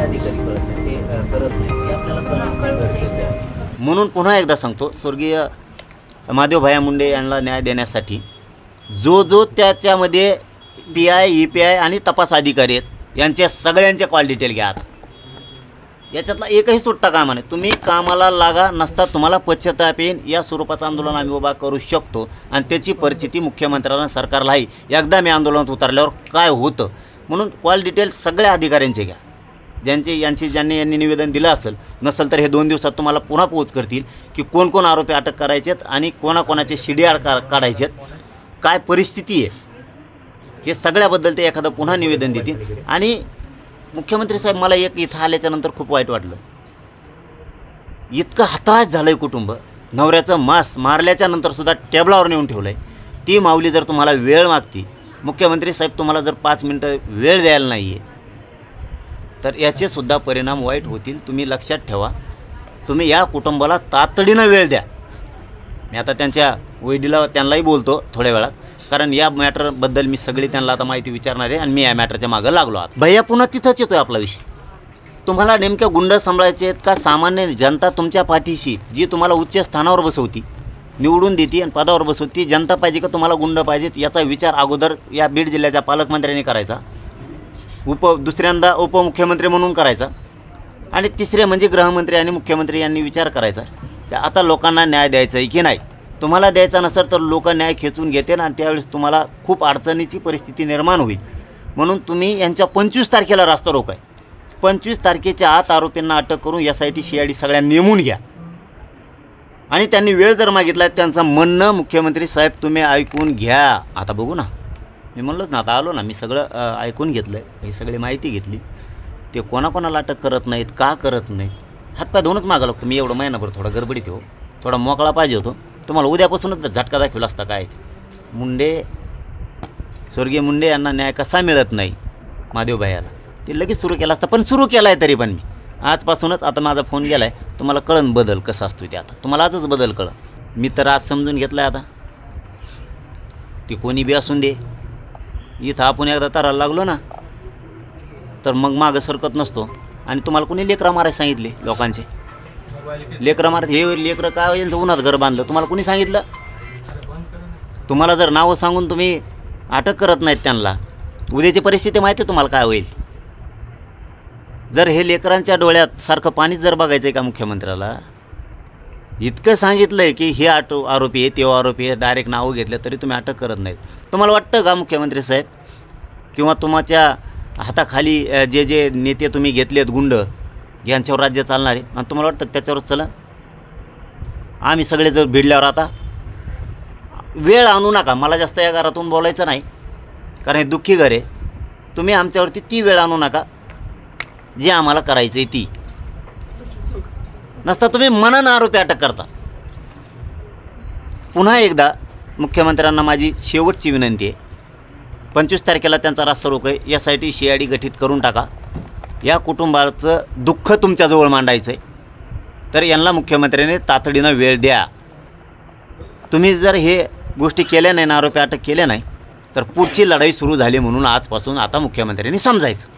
अधिकारी करत करत नाही. आपल्याला म्हणून पुन्हा एकदा सांगतो स्वर्गीय महादेव भाया मुंडे यांना न्याय देण्यासाठी जो जो त्याच्यामध्ये P I E P I आणि तपास अधिकारी आहेत यांच्या सगळ्यांच्या कॉल डिटेल घ्या आता. याच्यातला एकही सुट्टा काम नाही तुम्ही कामाला लागा नसता तुम्हाला पश्चाताप येईन. या स्वरूपाचं आंदोलन आम्ही उभा करू शकतो आणि त्याची परिस्थिती मुख्यमंत्र्यांना सरकारलाही. एकदा मी आंदोलनात उतरल्यावर काय होतं? म्हणून कॉल डिटेल सगळ्या अधिकाऱ्यांचे घ्या. ज्यांचे यांची ज्यांनी यांनी निवेदन दिलं असेल नसेल तर हे दोन दिवसात तुम्हाला पुन्हा पोच करतील की कोण कोण आरोपी अटक करायचे आहेत आणि कोणाकोणाचे शिडीआड का काढायचे आहेत. काय परिस्थिती आहे? हे सगळ्याबद्दल ते एखादं पुन्हा निवेदन देतील. आणि मुख्यमंत्री साहेब मला एक इथं आल्याच्यानंतर खूप वाईट वाटलं. इतकं हताश झालं आहे कुटुंब. नवऱ्याचं मांस मारल्याच्यानंतर सुद्धा टेबलावर नेऊन ठेवलं आहे ती माऊली जर तुम्हाला वेळ मागती मुख्यमंत्री साहेब तुम्हाला जर पाच मिनटं वेळ द्यायला नाही आहे तर याचेसुद्धा परिणाम वाईट होतील. तुम्ही लक्षात ठेवा. तुम्ही या कुटुंबाला तातडीनं वेळ द्या. मी आता त्यांच्या वैडीला त्यांनाही बोलतो थोड्या वेळात. कारण या मॅटरबद्दल मी सगळी त्यांना आता माहिती विचारणार आहे आणि मी या मॅटरच्या मागं लागलो आहात भैया पुन्हा तिथंच येतोय आपला विषय. तुम्हाला नेमक्या गुंड सांभाळायचे आहेत का? सामान्य जनता तुमच्या पाठीशी जी तुम्हाला उच्च स्थानावर बसवती निवडून देते आणि पदावर बसवती जनता पाहिजे का तुम्हाला गुंड पाहिजेत? याचा विचार अगोदर या बीड जिल्ह्याच्या पालकमंत्र्यांनी करायचा. उप दुसऱ्यांदा उपमुख्यमंत्री म्हणून करायचा. आणि तिसरे म्हणजे गृहमंत्री आणि मुख्यमंत्री यांनी विचार करायचा. की आता लोकांना न्याय द्यायचा आहे की नाही? तुम्हाला द्यायचा नसेल तर लोक न्याय खेचून घेतील आणि त्यावेळेस तुम्हाला खूप अडचणीची परिस्थिती निर्माण होईल. म्हणून तुम्ही यांच्या पंचवीस तारखेला रास्ता आहे पंचवीस तारखेच्या आत आरोपींना अटक करून S I T C I D सगळ्या नेमून घ्या. आणि त्यांनी वेळ जर मागितला त्यांचं म्हणणं मुख्यमंत्री साहेब तुम्ही ऐकून घ्या. आता बघू ना. मी म्हणलोच ना आता आलो ना मी सगळं ऐकून घेतलं आहे ही सगळी माहिती घेतली. ते कोणाकोणाला अटक करत नाहीत का करत नाहीत? हातपाय धुवूनच मागा लागतो मी एवढं महिनाभर थोडा गडबडीत हो. थोडा मोकळा पाहिजे होतो. तुम्हाला उद्यापासूनच झटका दाखवला असता काय ते. मुंडे स्वर्गीय मुंडे यांना न्याय कसा मिळत नाही महादेवभाईला ते लगेच सुरू केला असता पण सुरू केला आहे तरी पण मी. आजपासूनच आता माझा फोन गेला आहे तुम्हाला कळन बदल कसा असतो ते आता. तुम्हाला आजच बदल कळन. मी तर आज समजून घेतलं आहे आता. ती कोणी बी असून दे. इथं आपण एकदा तरायला लागलो ना तर मग मागं सरकत नसतो. आणि तुम्हाला कोणी लेकरं मारायला सांगितले लोकांचे? लेकरं मारत हे लेकरं काय हो यांचं उन्हात घर बांधलं? तुम्हाला कोणी सांगितलं? तुम्हाला जर नावं सांगून तुम्ही अटक करत नाहीत त्यांना उद्याची परिस्थिती माहिती आहे तुम्हाला काय होईल? जर हे लेकरांच्या डोळ्यात सारखं पाणीच जर बघायचं आहे का मुख्यमंत्र्याला इतकं सांगितलं आहे की हे आटो आरोपी आहे तो आरोपी आहे डायरेक्ट नावं घेतलं तरी तुम्ही अटक करत नाहीत. तुम्हाला वाटतं का मुख्यमंत्री साहेब? किंवा तुमच्या हाताखाली जे जे नेते तुम्ही घेतलेत गुंड यांच्यावर राज्य चालणार आहे? आणि तुम्हाला वाटतं त्याच्यावरच त्याच्यावर चला आम्ही सगळे जर भिडल्यावर आता वेळ आणू नका. मला जास्त या घरातून बोलायचं नाही. कारण हे दुःखी घर आहे. तुम्ही आमच्यावरती ती वेळ आणू नका. जी आम्हाला करायचं आहे ती. नसता तुम्ही मनानं आरोपी अटक करता. पुन्हा एकदा मुख्यमंत्र्यांना माझी शेवटची विनंती आहे. पंचवीस तारखेला त्यांचा रास्ता रोक आहे यासाठी सी आय डी गठीत करून टाका. या कुटुंबाचं दुःख तुमच्याजवळ मांडायचं आहे तर यांना मुख्यमंत्र्यांनी तातडीनं वेळ द्या. तुम्ही जर हे गोष्टी केल्या नाही ना आरोपी अटक केल्या नाही तर पुढची लढाई सुरू झाली म्हणून आजपासून आता मुख्यमंत्र्यांनी समजायचं.